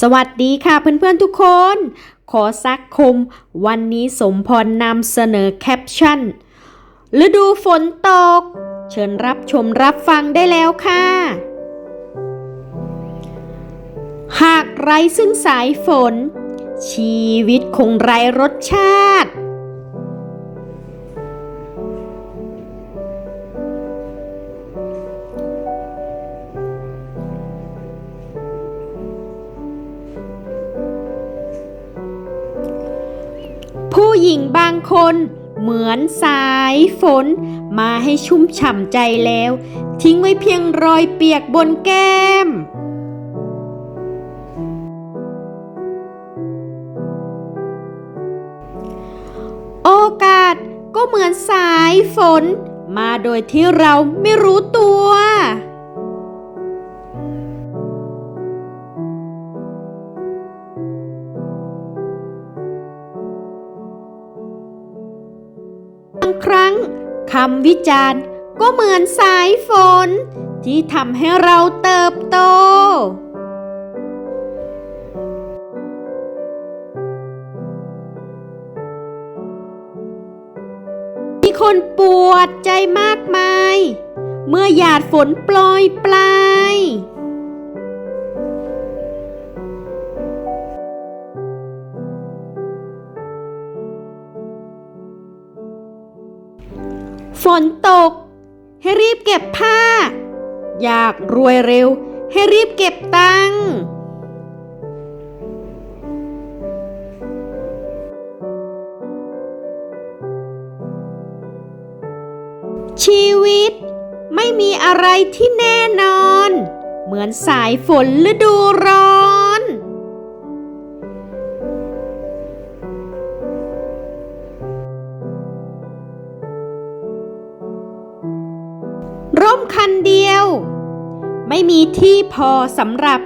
สวัสดีค่ะเพื่อนๆทุกคน ขอซักคม วันนี้สมพรนำเสนอแคปชั่น ฤดูฝนตก เชิญรับชมรับฟังได้แล้วค่ะ หากไร้ซึ่งสายฝน ชีวิตคงไร้รสชาติ หญิงบางคน เหมือนสายฝน มาให้ชุ่มฉ่ำใจแล้ว ทิ้งไว้เพียงรอยเปียกบนแก้มโอกาสก็เหมือนสายฝน มาโดยที่เราไม่รู้ตัว คำวิจารณ์ก็เหมือนสายฝน ที่ทำให้เราเติบโต มีคนปวดใจมากมาย เมื่อหยาดฝนปล่อยปลาย ฝนตก ให้รีบเก็บผ้า อยากรวยเร็ว ให้รีบเก็บตังค์ชีวิตไม่มีอะไรที่แน่นอน เหมือนสายฝนฤดูร้อน คันเดียว ไม่มีที่พอสำหรับ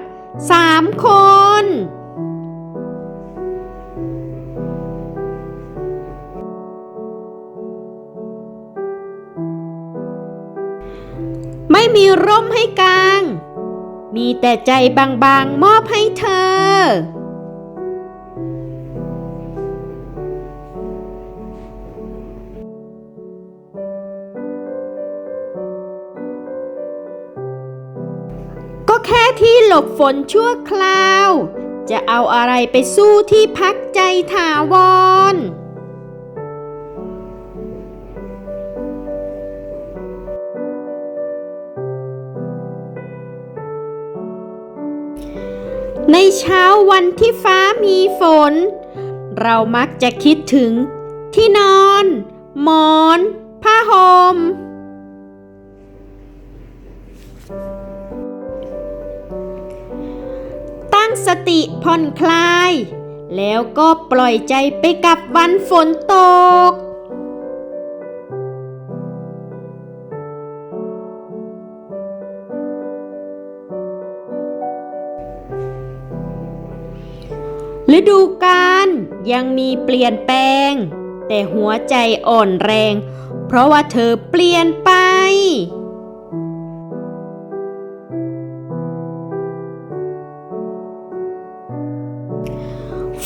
สามคน ไม่มีร่มให้กาง มีแต่ใจบางๆ มอบให้เธอ แค่ที่หลบฝนชั่วคราว จะเอาอะไรไปสู้ที่พักใจถาวร ในเช้าวันที่ฟ้ามีฝน เรามักจะคิดถึงที่นอน หมอน ผ้าห่ม ติผ่อนคลาย แล้วก็ปล่อยใจไปกับวันฝนตก ฤดูกาลยังมีเปลี่ยนแปลง แต่หัวใจอ่อนแรง เพราะว่าเธอเปลี่ยนไป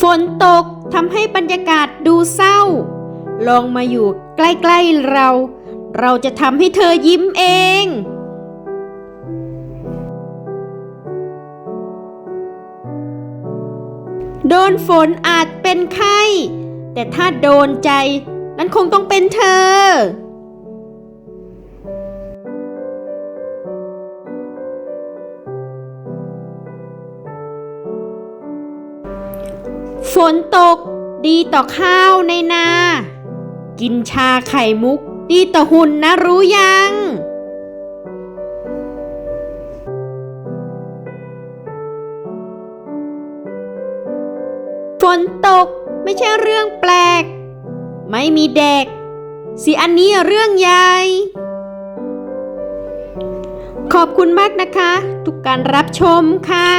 ฝนตกทำให้บรรยากาศดูเศร้า ลองมาอยู่ใกล้ๆเรา เราจะทำให้เธอยิ้มเองโดนฝนอาจเป็นไข้ แต่ถ้าโดนใจ นั้นคงต้องเป็นเธอ ฝนตกดีต่อข้าวในนา กินชาไข่มุกดีต่อหุ่นนะรู้ยังฝนตกไม่ใช่เรื่องแปลก ไม่มีเด็ก สิอันนี้เรื่องใหญ่ ขอบคุณมากนะคะ ทุกการรับชมค่ะ